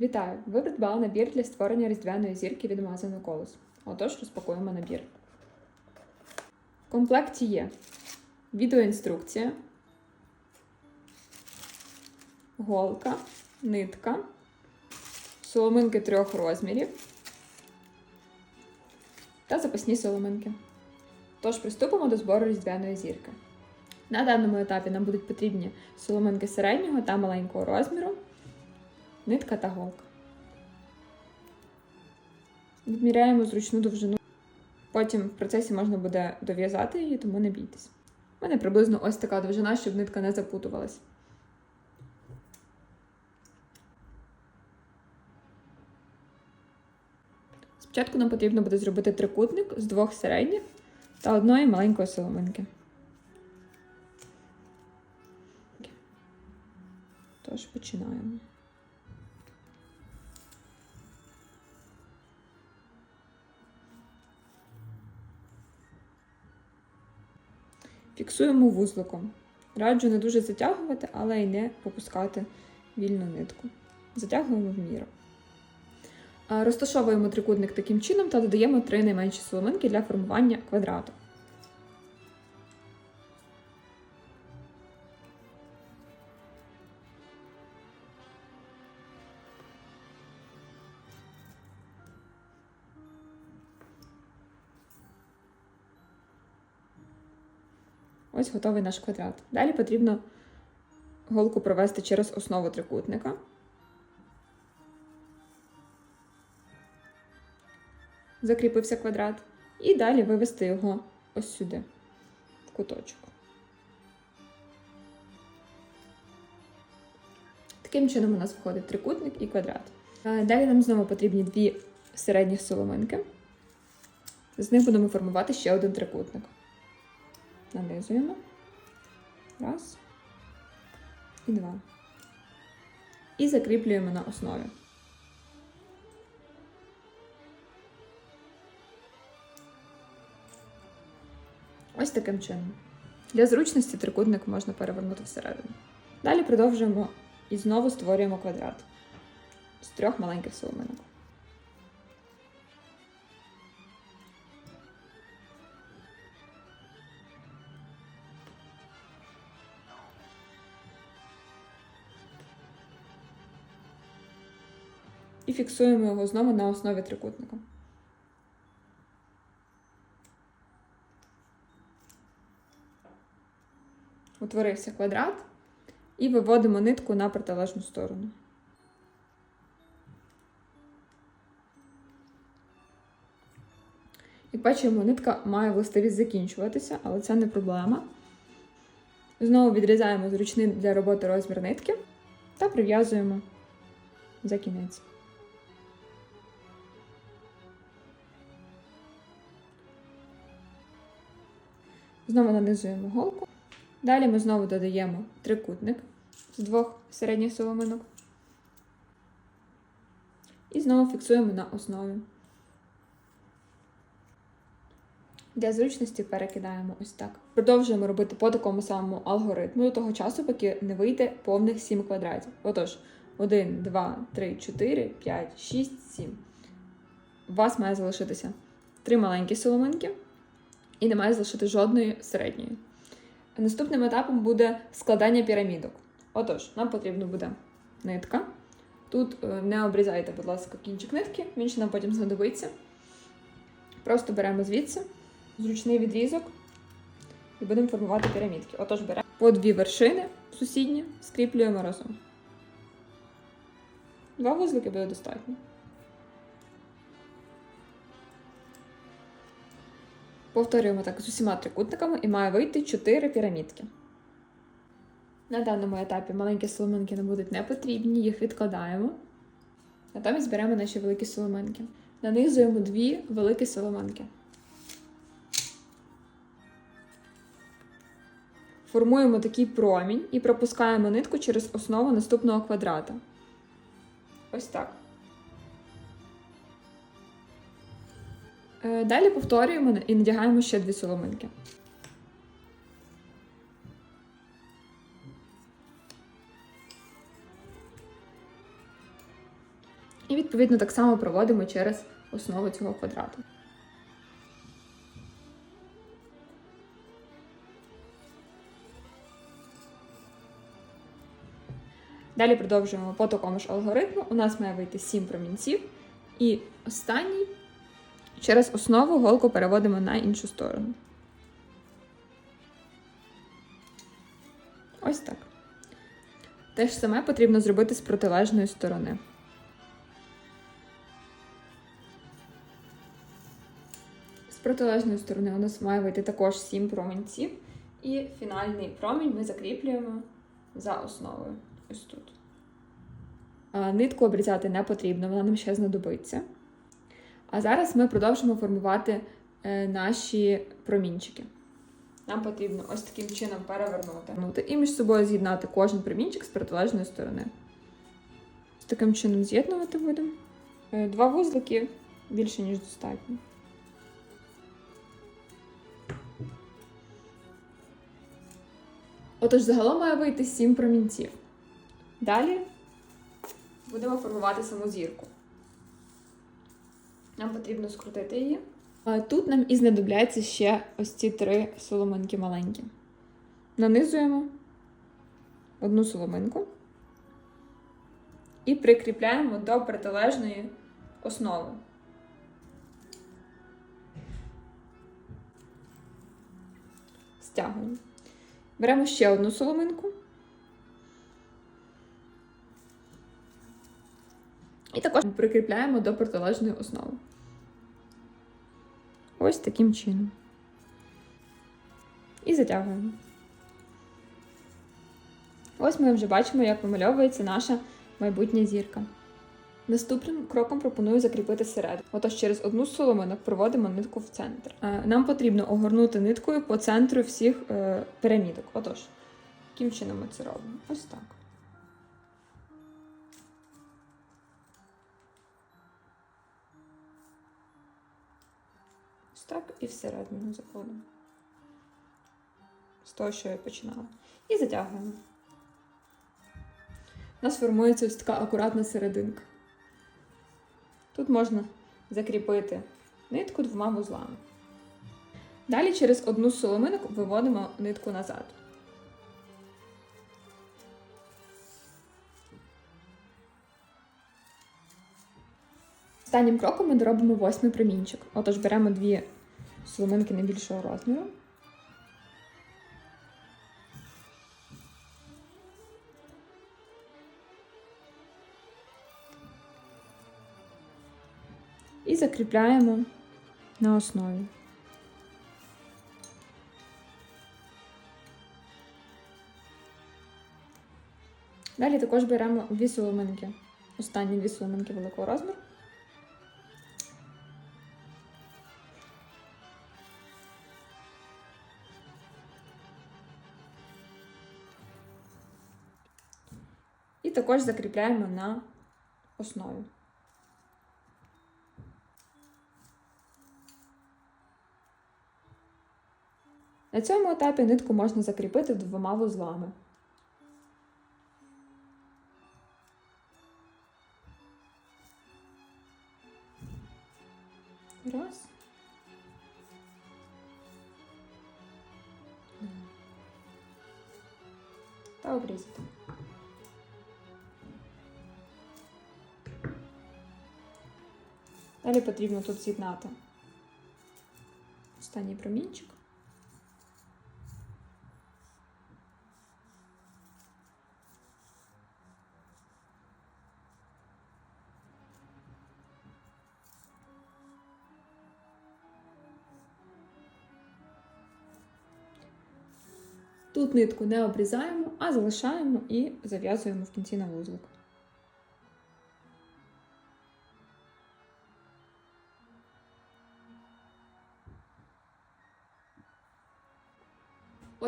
Вітаю! Ви придбали набір для створення різдвяної зірки від магазину Колос. Отож, розпакуємо набір. В комплекті є відеоінструкція, голка, нитка, соломинки трьох розмірів та запасні соломинки. Тож приступимо до збору різдвяної зірки. На даному етапі нам будуть потрібні соломинки середнього та маленького розміру, нитка та голка. Відміряємо зручну довжину. Потім в процесі можна буде дов'язати її, тому не бійтесь. У мене приблизно ось така довжина, щоб нитка не запутувалась. Спочатку нам потрібно буде зробити трикутник з двох середніх та одної маленької соломинки. Тож починаємо. Фіксуємо вузликом. Раджу не дуже затягувати, але й не попускати вільну нитку. Затягуємо в міру. Розташовуємо трикутник таким чином та додаємо три найменші соломинки для формування квадрату. Ось готовий наш квадрат. Далі потрібно голку провести через основу трикутника. Закріпився квадрат. І далі вивести його ось сюди, в куточок. Таким чином у нас виходить трикутник і квадрат. Далі нам знову потрібні дві середніх соломинки. З них будемо формувати ще один трикутник. Нанизуємо. Раз. І два. І закріплюємо на основі. Ось таким чином. Для зручності трикутник можна перевернути всередину. Далі продовжуємо і знову створюємо квадрат з трьох маленьких соломинок. І фіксуємо його знову на основі трикутника. Утворився квадрат і виводимо нитку на протилежну сторону. Як бачимо, нитка має властивість закінчуватися, але це не проблема. Знову відрізаємо зручний для роботи розмір нитки та прив'язуємо за кінець. Знову нанизуємо голку. Далі ми знову додаємо трикутник з двох середніх соломинок. І знову фіксуємо на основі. Для зручності перекидаємо ось так. Продовжуємо робити по такому самому алгоритму до того часу, поки не вийде повних 7 квадратів. Отож, 1, 2, 3, 4, 5, 6, 7. У вас має залишитися 3 маленькі соломинки і не має залишити жодної середньої. Наступним етапом буде складання пірамідок. Отож, нам потрібно буде нитка. Тут е, не обрізайте, будь ласка, кінчик нитки, він ще нам потім знадобиться. Просто беремо звідси зручний відрізок і будемо формувати пірамідки. Отож, беремо по дві вершини сусідні, скріплюємо разом. Два вузлики буде достатньо. Повторюємо так з усіма трикутниками і має вийти 4 пірамідки. На даному етапі маленькі соломинки нам будуть не потрібні, їх відкладаємо. Натомість беремо наші великі соломинки. Нанизуємо дві великі соломинки. Формуємо такий промінь і пропускаємо нитку через основу наступного квадрата. Ось так. Далі повторюємо і надягаємо ще дві соломинки. І відповідно так само проводимо через основу цього квадрату. Далі продовжуємо по такому ж алгоритму. У нас має вийти 7 промінців. І останній через основу голку переводимо на іншу сторону. Ось так. Те ж саме потрібно зробити з протилежної сторони. З протилежної сторони у нас має вийти також 7 промінців. І фінальний промінь ми закріплюємо за основою. Ось тут. Нитку обрізати не потрібно, вона нам ще знадобиться. А зараз ми продовжимо формувати е, наші промінчики. Нам потрібно ось таким чином перевернути Ну, і між собою з'єднати кожен промінчик з протилежної сторони. З таким чином з'єднувати будемо. Е, Два вузлики більше, ніж достатньо. Отож, загалом має вийти 7 промінців. Далі будемо формувати саму зірку. Нам потрібно скрутити її. Тут нам і знадобляться ще ось ці три соломинки маленькі. Нанизуємо одну соломинку і прикріпляємо до протилежної основи. Стягуємо. Беремо ще одну соломинку. І також прикріпляємо до протилежної основи. Ось таким чином. І затягуємо. Ось ми вже бачимо, як вимальовується наша майбутня зірка. Наступним кроком пропоную закріпити середину. Отож, через одну з соломинок проводимо нитку в центр. Е, Нам потрібно огорнути ниткою по центру всіх е, пірамідок. Отож, яким чином ми це робимо? Ось так. Так і всередину заходимо. З того, що я починала. І затягуємо. У нас формується ось така акуратна серединка. Тут можна закріпити нитку двома вузлами. Далі через одну з соломинок виводимо нитку назад. Останнім кроком ми доробимо восьмий промінчик. Отож беремо дві соломинки найбільшого розміру. І закріпляємо на основі. Далі також беремо дві соломинки, останні дві соломинки великого розміру. Також закріпляємо на основі. На цьому етапі нитку можна закріпити двома вузлами. Раз. Та обрізати. Далі потрібно тут з'єднати останній промінчик. Тут нитку не обрізаємо, а залишаємо і зав'язуємо в кінці на вузлик.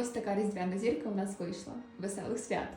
Ось така різдвяна зірка у нас вийшла. Веселих свят!